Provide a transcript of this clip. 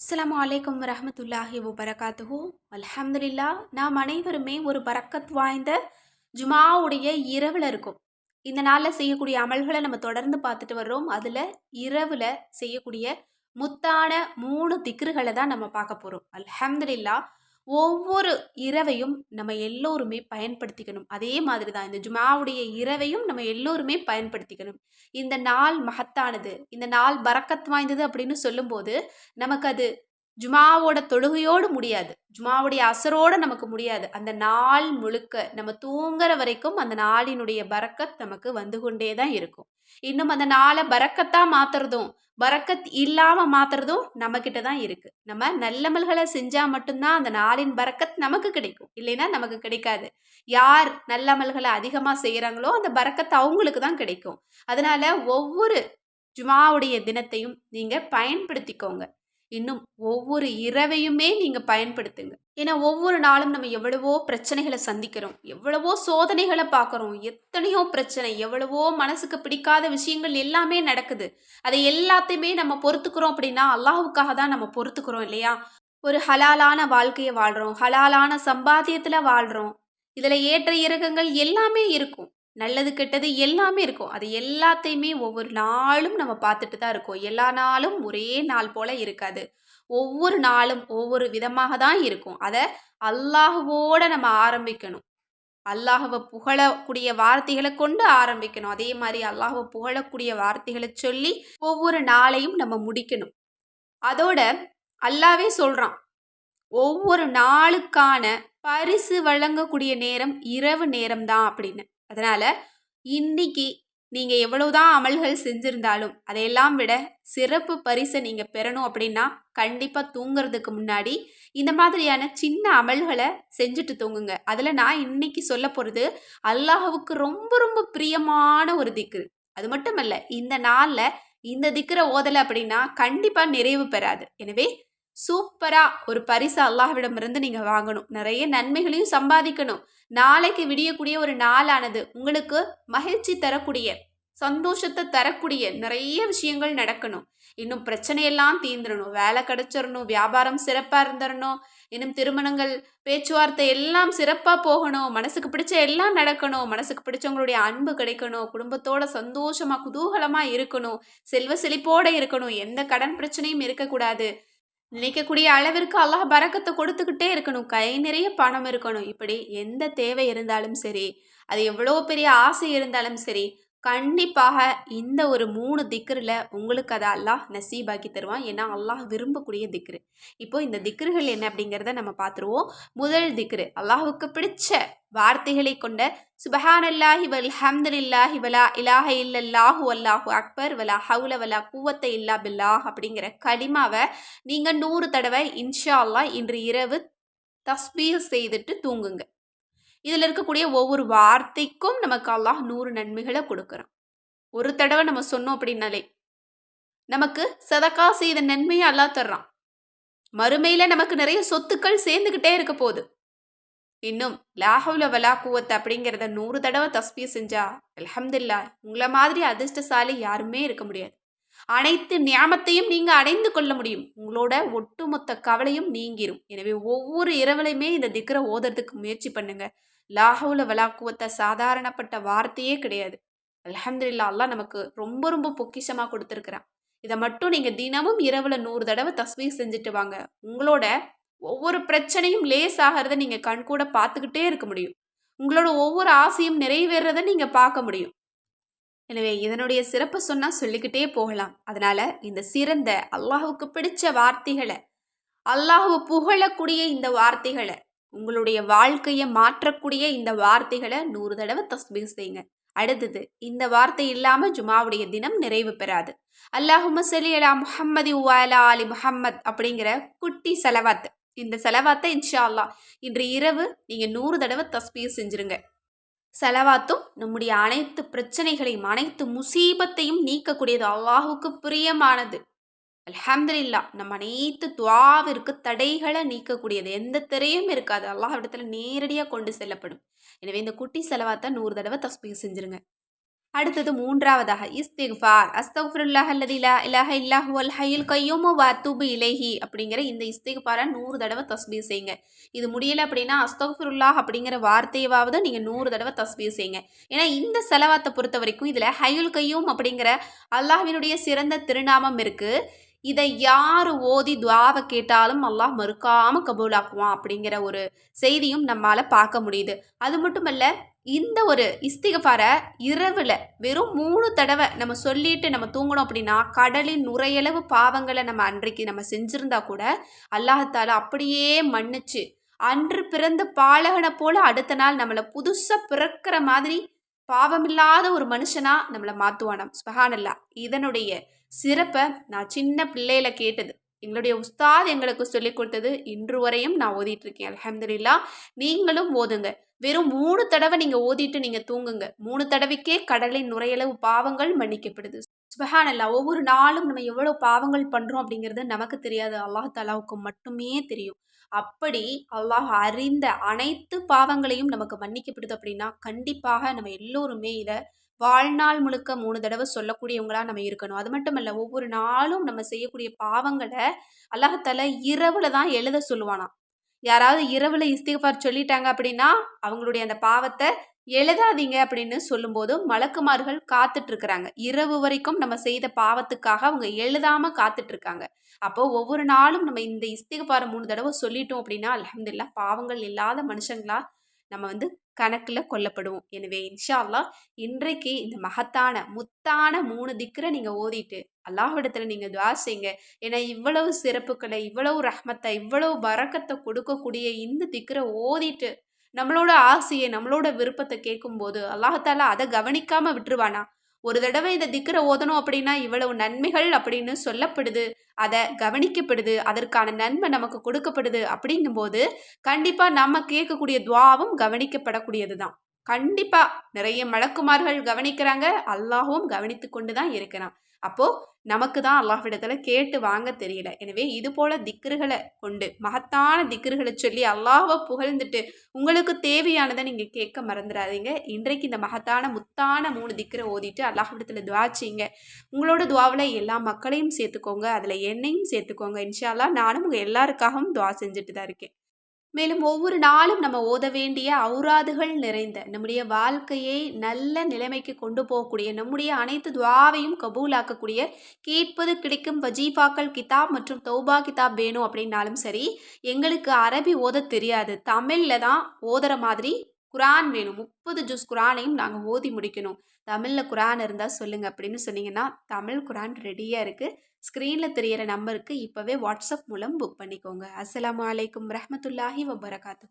அஸ்லாம் அலைக்கும் வரமத்துல்லாஹி வபரகாத்துஹு. அல்ஹம்துலில்லா நாம் அனைவருமே ஒரு பறக்கத் வாய்ந்த ஜுமாவுடைய இரவில் இருக்கும். இந்த நாளில் செய்யக்கூடிய அமல்களை நம்ம தொடர்ந்து பார்த்துட்டு வர்றோம். அதில் இரவில் செய்யக்கூடிய முத்தான மூணு திக்ருகளை தான் நம்ம பார்க்க போகிறோம் அல்ஹம்துலில்லா ஒவ்வொரு இரவையும் நம்ம எல்லோருமே பயன்படுத்திக்கணும். அதே மாதிரி தான் இந்த ஜுமாவுடைய இரவையும் நம்ம எல்லோருமே பயன்படுத்திக்கணும். இந்த நாள் மகத்தானது இந்த நாள் பறக்கத் வாய்ந்தது அப்படின்னு சொல்லும்போது நமக்கு அது ஜுமாவோட தொழுகையோடு முடியாது. ஜுமாவுடைய அசரோடு நமக்கு முடியாது. அந்த நாள் முழுக்க நம்ம தூங்குற வரைக்கும் அந்த நாளினுடைய பறக்கத் நமக்கு வந்து கொண்டே தான் இருக்கும். இன்னும் அந்த நாளை பறக்கத்தான் மாத்துறதும் பறக்கத் இல்லாமல் மாத்துறதும் நம்மக்கிட்ட தான் இருக்குது நம்ம நல்லமல்களை செஞ்சால் மட்டும்தான் அந்த நாளின் பறக்கத் நமக்கு கிடைக்கும். இல்லைன்னா நமக்கு கிடைக்காது. யார் நல்லமல்களை அதிகமாக செய்கிறாங்களோ அந்த பறக்கத் அவங்களுக்கு தான் கிடைக்கும். அதனால் ஒவ்வொரு ஜுமாவுடைய தினத்தையும் நீங்கள் பயன்படுத்திக்கோங்க. இன்னும் ஒவ்வொரு இரவையுமே நீங்கள் பயன்படுத்துங்க. ஏன்னா ஒவ்வொரு நாளும் நம்ம எவ்வளவோ பிரச்சனைகளை சந்திக்கிறோம். எவ்வளவோ சோதனைகளை பார்க்குறோம். எத்தனையோ பிரச்சனை எவ்வளவோ மனசுக்கு பிடிக்காத விஷயங்கள் எல்லாமே நடக்குது. அதை எல்லாத்தையுமே நம்ம பொறுத்துக்கிறோம் அப்படின்னா அல்லாஹுக்காக தான் நம்ம பொறுத்துக்கிறோம் இல்லையா? ஒரு ஹலாலான வாழ்க்கையை வாழ்கிறோம் ஹலாலான சம்பாத்தியத்தில் வாழ்கிறோம் இதில் ஏற்ற இறக்கங்கள் எல்லாமே இருக்கும். நல்லது கெட்டது எல்லாமே இருக்கும். அது எல்லாத்தையுமே ஒவ்வொரு நாளும் நம்ம பார்த்துட்டு தான் இருக்கோம். எல்லா நாளும் ஒரே நாள் போல இருக்காது. ஒவ்வொரு நாளும் ஒவ்வொரு விதமாக தான் இருக்கும். அதை அல்லாஹுவோட நம்ம ஆரம்பிக்கணும். அல்லாஹுவை புகழக்கூடிய வார்த்தைகளை கொண்டு ஆரம்பிக்கணும். அதே மாதிரி அல்லாஹுவை புகழக்கூடிய வார்த்தைகளை சொல்லி ஒவ்வொரு நாளையும் நம்ம முடிக்கணும். அதோட அல்லாவே சொல்கிறான் ஒவ்வொரு நாளுக்கான பரிசு வழங்கக்கூடிய நேரம் இரவு நேரம் தான் அப்படின்னு. அதனால் இன்னைக்கு நீங்கள் எவ்வளவுதான் அமல்கள் செஞ்சுருந்தாலும் அதையெல்லாம் விட சிறப்பு பரிசை நீங்கள் பெறணும் அப்படின்னா கண்டிப்பாக தூங்குறதுக்கு முன்னாடி இந்த மாதிரியான சின்ன அமல்களை செஞ்சுட்டு தூங்குங்க. அதில் நான் இன்னைக்கு சொல்ல போகிறது அல்லாஹுவுக்கு ரொம்ப ரொம்ப பிரியமான ஒரு திக்கு அது மட்டுமல்ல இந்த நாளில் இந்த திக்கரை ஓதலை அப்படின்னா கண்டிப்பாக நிறைவு பெறாது. எனவே சூப்பராக ஒரு பரிசு அல்லாஹ்விடமிருந்து நீங்கள் வாங்கணும். நிறைய நன்மைகளையும் சம்பாதிக்கணும். நாளைக்கு விடியக்கூடிய ஒரு நாளானது உங்களுக்கு மகிழ்ச்சி தரக்கூடிய சந்தோஷத்தை தரக்கூடிய நிறைய விஷயங்கள் நடக்கணும். இன்னும் பிரச்சனையெல்லாம் தீந்துடணும் வேலை கிடைச்சிடணும். வியாபாரம் சிறப்பாக இருந்துடணும். இன்னும் திருமணங்கள் பேச்சுவார்த்தை எல்லாம் சிறப்பாக போகணும். மனசுக்கு பிடிச்ச எல்லாம் நடக்கணும். மனசுக்கு பிடிச்சவங்களுடைய அன்பு கிடைக்கணும். குடும்பத்தோட சந்தோஷமாக குதூகலமாக இருக்கணும். செல்வ செழிப்போடு இருக்கணும். எந்த கடன் பிரச்சனையும் இருக்கக்கூடாது. நினைக்கக்கூடிய அளவிற்கு அல்லாஹ் பறக்கத்தை கொடுத்துக்கிட்டே இருக்கணும். கை நிறைய பணம் இருக்கணும். இப்படி எந்த தேவை இருந்தாலும் சரி அது எவ்வளோ பெரிய ஆசை இருந்தாலும் சரி கண்டிப்பாக இந்த ஒரு மூணு திக்ரில் உங்களுக்கு அதை அல்லாஹ் நசீபாக்கி தருவான். ஏன்னா அல்லாஹ் விரும்பக்கூடிய திக்ரு. இப்போ இந்த திக்ருகள் என்ன அப்படிங்கிறத நம்ம பார்த்துருவோம். முதல் திக்ரு அல்லாஹுக்கு பிடிச்ச வார்த்தைகளை கொண்ட சுபஹான் அல்லாஹி வல் ஹம்துலில்லாஹி வலா இலாஹ இல்லல்லாஹு அல்லாஹு அக்பர் வலா ஹவுல வலா கூவத்தை இல்லா பில்லாஹ் அப்படிங்கிற களிமாவை நீங்கள் நூறு தடவை இன்ஷா அல்லாஹ் இன்று இரவு தஸ்பீர் செய்துட்டு தூங்குங்க. இதில் இருக்கக்கூடிய ஒவ்வொரு வார்த்தைக்கும் நமக்கு அல்லாஹ் நூறு நன்மைகளை கொடுக்குறான். ஒரு தடவை நம்ம சொன்னோம் அப்படின்னாலே நமக்கு சதக்கா செய்த நன்மையை அல்லாஹ் தர்றான். மறுமையில் நமக்கு நிறைய சொத்துக்கள் சேர்ந்துக்கிட்டே இருக்க போகுது. இன்னும் லாஹவுல வலா கூவத்து அப்படிங்கிறத நூறு தடவை தஸ்பீ செஞ்சா அலமதுல்லா உங்களை மாதிரி அதிர்ஷ்டசாலி யாருமே இருக்க முடியாது. அனைத்து நியாமத்தையும் நீங்கள் அடைந்து கொள்ள முடியும். உங்களோட ஒட்டுமொத்த கவலையும் நீங்கிரும். எனவே ஒவ்வொரு இரவுலையுமே இந்த திக்கரை ஓதுறதுக்கு முயற்சி பண்ணுங்க. லாஹவுல வலாக்குவத்த சாதாரணப்பட்ட வார்த்தையே கிடையாது. அலமதுல்லா அல்லா நமக்கு ரொம்ப ரொம்ப பொக்கிஷமாக கொடுத்துருக்குறான். இதை மட்டும் நீங்கள் தினமும் இரவில் நூறு தடவை தஸ்வீர் செஞ்சுட்டு வாங்க. உங்களோட ஒவ்வொரு பிரச்சனையும் லேஸ் ஆகிறத நீங்கள் கண் கூட பார்த்துக்கிட்டே இருக்க முடியும். உங்களோட ஒவ்வொரு ஆசையும் நிறைவேறதை நீங்கள் பார்க்க முடியும். எனவே இதனுடைய சிறப்பு சொன்னால் சொல்லிக்கிட்டே போகலாம். அதனால் இந்த சிறந்த அல்லாஹுக்கு பிடிச்ச வார்த்தைகளை அல்லாஹுவை புகழக்கூடிய இந்த வார்த்தைகளை உங்களுடைய வாழ்க்கையை மாற்றக்கூடிய இந்த வார்த்தைகளை நூறு தடவை தஸ்பீர் செய்யுங்க. அடுத்தது இந்த வார்த்தை இல்லாமல் ஜுமாவுடைய தினம் நிறைவு பெறாது. அல்லாஹும சலி அலா முஹம்மதி உவாலா அலி முஹம்மத் அப்படிங்கிற குட்டி செலவாத்து. இந்த செலவாத்தை இன்ஷா அல்லா இன்று இரவு நீங்கள் நூறு தடவை தஸ்பீர் செஞ்சுருங்க. செலவாத்தும் நம்முடைய அனைத்து பிரச்சனைகளையும் அனைத்து முசீபத்தையும் நீக்கக்கூடியது அல்லாஹுக்கு பிரியமானது. அல்ஹம்துலில்லா நம்ம அனைத்து துவாவிற்கு தடைகளை நீக்கக்கூடியது. எந்த திரையும் இருக்காது. அல்லாஹ் இடத்துல நேரடியாக கொண்டு செல்லப்படும். எனவே இந்த குட்டி செலவாத்தை நூறு தடவை தஸ்மீக செஞ்சுருங்க. அடுத்தது மூன்றாவதாக இஸ்திக்ஃபார். அஸ்தக்ஃபிருல்லாஹ் அல்லதி இலாஹ இல்லாஹு வல் ஹய்யுல் கய்யூம் வ அத்தூபு அப்படிங்கிற இந்த இஸ்திக்ஃபாரை நூறு தடவை தஸ்பீ செய்யுங்க. இது முடியல அப்படின்னா அஸ்தக்ஃபிருல்லாஹ் அப்படிங்கிற வார்த்தையவாவது நீங்கள் நூறு தடவை தஸ்பீ செய்யுங்க. ஏன்னா இந்த செலவாத்தை பொறுத்த வரைக்கும் இதில் ஹயுல் கையூம் அப்படிங்கிற அல்லாஹ்வினுடைய சிறந்த திருநாமம் இருக்குது இதை யார் ஓதி துவாவை கேட்டாலும் அல்லாஹ் மறுக்காமல் கபூலாக்குவான் அப்படிங்கிற ஒரு செய்தியும் நம்மால் பார்க்க முடியுது. அது மட்டுமல்ல இந்த ஒரு இஸ்திகஃபாரை இரவில் வெறும் மூணு தடவை நம்ம சொல்லிட்டு நம்ம தூங்கணும் அப்படின்னா கடலின் நுரையளவு பாவங்களை நம்ம அன்றைக்கு நம்ம செஞ்சுருந்தா கூட அல்லாஹத்தால அப்படியே மன்னிச்சு அன்று பிறந்த பாலகனை போல அடுத்த நாள் நம்மளை புதுசாக பிறக்கிற மாதிரி பாவமில்லாத ஒரு மனுஷனா நம்மளை மாற்றுவானம் ஸ்பஹானல்லா இதனுடைய சிறப்பை நான் சின்ன பிள்ளையில கேட்டது. எங்களுடைய உஸ்தாத் எங்களுக்கு சொல்லிக் கொடுத்தது இன்று வரையும் நான் ஓதிட்டு இருக்கேன் அலமதுல்லா நீங்களும் ஓதுங்க. வெறும் மூணு தடவை நீங்கள் ஓதிட்டு நீங்கள் தூங்குங்க. மூணு தடவைக்கே கடலின் நுரையளவு பாவங்கள் மன்னிக்கப்படுது. சுபஹானல்லா ஒவ்வொரு நாளும் நம்ம எவ்வளோ பாவங்கள் பண்ணுறோம் அப்படிங்கிறது நமக்கு தெரியாது. அல்லாஹ் தலாவுக்கு மட்டுமே தெரியும். அப்படி அல்லாஹ் அறிந்த அனைத்து பாவங்களையும் நமக்கு மன்னிக்கப்படுது அப்படின்னா கண்டிப்பாக நம்ம எல்லோருமே இதை வாழ்நாள் முழுக்க மூணு தடவை சொல்லக்கூடியவங்களா நம்ம இருக்கணும். அது மட்டும் இல்லை ஒவ்வொரு நாளும் நம்ம செய்யக்கூடிய பாவங்களை அல்லாஹத்தால இரவில் தான் எழுத சொல்லுவானாம். யாராவது இரவில் இஸ்திகபார் சொல்லிட்டாங்க அப்படின்னா அவங்களுடைய அந்த பாவத்தை எழுதாதீங்க அப்படின்னு சொல்லும்போது மலக்குமார்கள் காத்துட்டு இருக்கிறாங்க இரவு வரைக்கும் நம்ம செய்த பாவத்துக்காக அவங்க எழுதாம காத்துட்டு இருக்காங்க அப்போ ஒவ்வொரு நாளும் நம்ம இந்த இஸ்திகபாரம் மூணு தடவை சொல்லிட்டோம் அப்படின்னா அலமதுல்லா பாவங்கள் இல்லாத மனுஷங்களா நம்ம வந்து கணக்கில் கொல்லப்படுவோம். எனவே இன்ஷா அல்லா இன்றைக்கு இந்த மகத்தான முத்தான மூணு திக்கரை நீங்கள் ஓதிட்டு அல்லாஹிடத்தில் நீங்கள் துவா செய்யுங்க ஏன்னா இவ்வளவு சிறப்புகளை இவ்வளவு ரஹ்மத்தை இவ்வளவு வரக்கத்தை கொடுக்கக்கூடிய இந்த திக்கரை ஓதிட்டு நம்மளோட ஆசையை நம்மளோட விருப்பத்தை கேட்கும்போது அல்லாஹால அதை கவனிக்காமல் விட்டுருவானா? ஒரு தடவை இதை திக்கிற ஓதணும் அப்படின்னா இவ்வளவு நன்மைகள் அப்படின்னு சொல்லப்படுது. அதை கவனிக்கப்படுது. அதற்கான நன்மை நமக்கு கொடுக்கப்படுது அப்படிங்கும்போது கண்டிப்பாக நம்ம கேட்கக்கூடிய துவாவும் கவனிக்கப்படக்கூடியது தான் கண்டிப்பாக நிறைய மலக்குமார்கள் கவனிக்கிறாங்க. அல்லாஹும் கவனித்து கொண்டு தான் இருக்கிறான். அப்போது நமக்கு தான் அல்லாஹ்விடத்தில் கேட்டு வாங்க தெரியல. எனவே இது போல திக்ருகளை கொண்டு மகத்தான திக்ருகளை சொல்லி அல்லாஹை புகழ்ந்துட்டு உங்களுக்கு தேவையானதை நீங்கள் கேட்க மறந்துடாதீங்க இன்றைக்கு இந்த மகத்தான முத்தான மூணு திக்ரை ஓதிட்டு அல்லாஹ்விடத்தில் துவாச்சிங்க உங்களோட துவாவில் எல்லா மக்களையும் சேர்த்துக்கோங்க. அதில் என்னையும் சேர்த்துக்கோங்க. இன்ஷால்லா நானும் உங்கள் எல்லாருக்காகவும் துவா செஞ்சுட்டு தான் இருக்கேன். மேலும் ஒவ்வொரு நாளும் நம்ம ஓத வேண்டிய அவுராதுகள் நிறைந்த நம்முடைய வாழ்க்கையை நல்ல நிலைமைக்கு கொண்டு போகக்கூடிய நம்முடைய அனைத்து துவாவையும் கபூலாக்கக்கூடிய கேட்பது கிடைக்கும் வஜீஃபாக்கள் கிதாப் மற்றும் தௌபா கிதாப் வேணும் அப்படின்னாலும் சரி எங்களுக்கு அரபி ஓத தெரியாது. தமிழில் தான் ஓதுற மாதிரி குரான் வேணும். முப்பது ஜூஸ் குரானையும் நாங்கள் ஓதி முடிக்கணும். தமிழில் குரான் இருந்தால் சொல்லுங்கள் அப்படின்னு சொன்னீங்கன்னா தமிழ் குரான் ரெடியாக இருக்குது ஸ்க்ரீனில் தெரியிற நம்பருக்கு இப்போவே வாட்ஸ்அப் மூலம் புக் பண்ணிக்கோங்க. அஸ்லாம் வலைக்கம் ரஹமத்துல்லாஹி வபரகாத்து